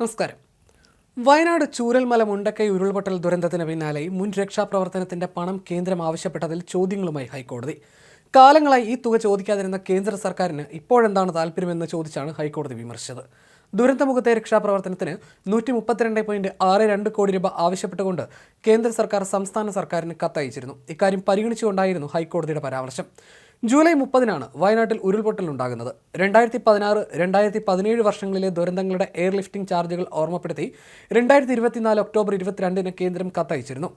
നമസ്കാരം. വയനാട് ചൂരൽമല മുണ്ടക്കൈ ഉരുൾപൊട്ടൽ ദുരന്തത്തിന് പിന്നാലെ മുൻ രക്ഷാപ്രവർത്തനത്തിന്റെ പണം കേന്ദ്രം ആവശ്യപ്പെട്ടതിൽ ചോദ്യങ്ങളുമായി ഹൈക്കോടതി. കാലങ്ങളായി ഈ തുക ചോദിക്കാതിരുന്ന കേന്ദ്ര സർക്കാരിന് ഇപ്പോഴെന്താണ് താല്പര്യമെന്ന് ചോദിച്ചാണ് ഹൈക്കോടതി വിമർശിച്ചത്. ദുരന്തമുഖത്തെ രക്ഷാപ്രവർത്തനത്തിന് നൂറ്റി മുപ്പത്തിരണ്ട് പോയിന്റ് ആറ് രണ്ട് കോടി രൂപ ആവശ്യപ്പെട്ടുകൊണ്ട് കേന്ദ്ര സർക്കാർ സംസ്ഥാന സർക്കാരിന് കത്തയച്ചിരുന്നു. ഇക്കാര്യം പരിഗണിച്ചുകൊണ്ടായിരുന്നു ഹൈക്കോടതിയുടെ പരാമർശം. ജൂലൈ മുപ്പതിനാണ് വയനാട്ടിൽ ഉരുൾപൊട്ടൽ ഉണ്ടാകുന്നത് രണ്ടായിരത്തി പതിനാറ് രണ്ടായിരത്തി പതിനേഴ് വർഷങ്ങളിലെ ദുരന്തങ്ങളുടെ എയർലിഫ്റ്റിംഗ് ചാർജുകൾ ഓർമ്മപ്പെടുത്തി രണ്ടായിരത്തി ഇരുപത്തിനാല് ഒക്ടോബർ ഇരുപത്തിരണ്ടിന് കേന്ദ്രം കത്തയച്ചിരുന്നു.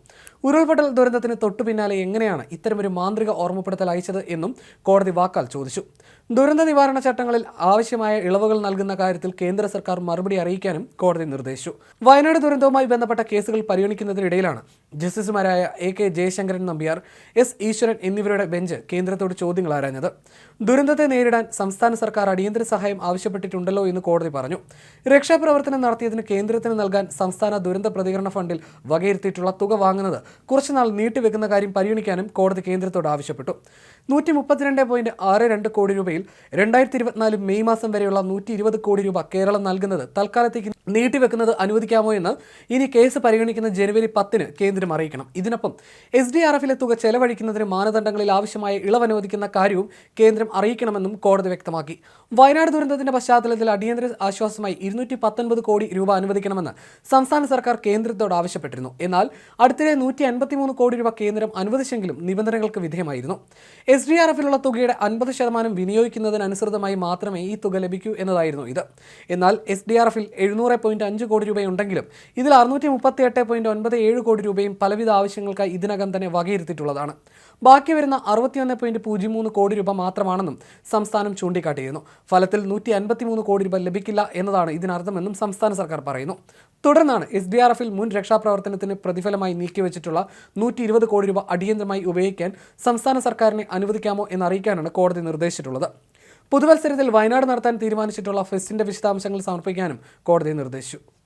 ഉരുൾപൊട്ടൽ ദുരന്തത്തിന് തൊട്ടു പിന്നാലെ എങ്ങനെയാണ് ഇത്തരമൊരു മാന്ത്രിക ഓർമ്മപ്പെടുത്തൽ അയച്ചത് എന്നും കോടതി വാക്കാൽ ചോദിച്ചു. ദുരന്ത നിവാരണ ചട്ടങ്ങളിൽ ആവശ്യമായ ഇളവുകൾ നൽകുന്ന കാര്യത്തിൽ കേന്ദ്ര സർക്കാർ മറുപടി അറിയിക്കാനും കോടതി നിർദ്ദേശിച്ചു. വയനാട് ദുരന്തവുമായി ബന്ധപ്പെട്ട കേസുകൾ പരിഗണിക്കുന്നതിനിടയിലാണ് ജസ്റ്റിസുമാരായ A K Jayasankaran Nambiar S Easwaran എന്നിവരുടെ ബെഞ്ച് കേന്ദ്രത്തോട് ചോദ്യങ്ങൾ ആരാഞ്ഞത് ദുരന്തത്തെ നേരിടാൻ സംസ്ഥാന സർക്കാർ അടിയന്തര സഹായം ആവശ്യപ്പെട്ടിട്ടുണ്ടല്ലോ എന്ന് കോടതി പറഞ്ഞു. രക്ഷാപ്രവർത്തനം നടത്തിയതിന് കേന്ദ്രത്തിന് നൽകാൻ സംസ്ഥാന ദുരന്ത പ്രതികരണ ഫണ്ടിൽ വകയിരുത്തിയിട്ടുള്ള തുക വാങ്ങുന്നത് കുറച്ചുനാൾ നീട്ടിവെക്കുന്ന കാര്യം പരിഗണിക്കാനും കോടതി കേന്ദ്രത്തോട് ആവശ്യപ്പെട്ടു. നൂറ്റി മുപ്പത്തിരണ്ട് പോയിന്റ് ആറ് രണ്ട് കോടി രൂപയിൽ രണ്ടായിരത്തി ഇരുപത്തിനാല് മെയ് മാസം വരെയുള്ള നൂറ്റി ഇരുപത് കോടി രൂപ കേരളം നൽകുന്നത് തൽക്കാലത്തേക്ക് നീട്ടിവെക്കുന്നത് അനുവദിക്കാമോ എന്ന് ഇനി കേസ് പരിഗണിക്കുന്ന ജനുവരി പത്തിന് കേന്ദ്രം അറിയിക്കണം. ഇതിനൊപ്പം എസ് ഡി ആർ എഫിലെ തുക ചെലവഴിക്കുന്നതിന് മാനദണ്ഡങ്ങളിൽ ആവശ്യമായ ഇളവ് അനുവദിക്കുന്ന കാര്യവും കേന്ദ്രം അറിയിക്കണമെന്നും കോടതി വ്യക്തമാക്കി. വയനാട് ദുരന്തത്തിന്റെ പശ്ചാത്തലത്തിൽ അടിയന്തര ആശ്വാസമായി ഇരുന്നൂറ്റി പത്തൊൻപത് കോടി രൂപ അനുവദിക്കണമെന്ന് സംസ്ഥാന സർക്കാർ കേന്ദ്രത്തോട് ആവശ്യപ്പെട്ടിരുന്നു. എന്നാൽ അടുത്തിടെ നൂറ്റി അൻപത്തിമൂന്ന് കോടി രൂപ കേന്ദ്രം അനുവദിച്ചെങ്കിലും നിബന്ധനകൾക്ക് വിധേയമായിരുന്നു. എസ് ഡി ആർ എഫിലുള്ള തുകയുടെ അൻപത് ശതമാനം വിനിയോഗിക്കുന്നതിനനുസൃതമായി മാത്രമേ ഈ തുക ലഭിക്കൂ എന്നതായിരുന്നു ഇത്. എന്നാൽ എസ് ഡി ആർ എഫിൽ എഴുന്നൂറ് പോയിന്റ് അഞ്ച് കോടി രൂപയുണ്ടെങ്കിലും ഇതിൽ അറുന്നൂറ്റി മുപ്പത്തി എട്ട് പോയിന്റ് ഒൻപത് ഏഴ് കോടി രൂപയും പലവിധ ആവശ്യങ്ങൾക്കായി ഇതിനകം തന്നെ വകയിരുത്തിയിട്ടുള്ളതാണ്. ബാക്കി വരുന്ന അറുപത്തിയൊന്ന് പോയിന്റ് പൂജ്യം മൂന്ന് കോടി രൂപ മാത്രമാണെന്നും സംസ്ഥാനം ചൂണ്ടിക്കാട്ടിയിരുന്നു. ഫലത്തിൽ നൂറ്റി അൻപത്തിമൂന്ന് കോടി രൂപ ലഭിക്കില്ല എന്നതാണ് ഇതിനർത്ഥമെന്നും സംസ്ഥാന സർക്കാർ പറയുന്നു. തുടർന്നാണ് എസ് ഡി ആർ എഫിൽ മുൻ രക്ഷാപ്രവർത്തനത്തിന് പ്രതിഫലമായി നീക്കിവെച്ചിട്ടുള്ള നൂറ്റി ഇരുപത് കോടി രൂപ അടിയന്തരമായി ഉപയോഗിക്കാൻ സംസ്ഥാന സർക്കാരിനെ അനുവദിക്കാമോ എന്നറിയിക്കാനാണ് കോടതി നിർദ്ദേശിച്ചിട്ടുള്ളത്. പുതുവത്സരത്തിൽ വയനാട് നടത്താൻ തീരുമാനിച്ചിട്ടുള്ള ഫെസ്റ്റിന്റെ വിശദാംശങ്ങൾ സമർപ്പിക്കാനും കോടതി നിർദ്ദേശിച്ചു.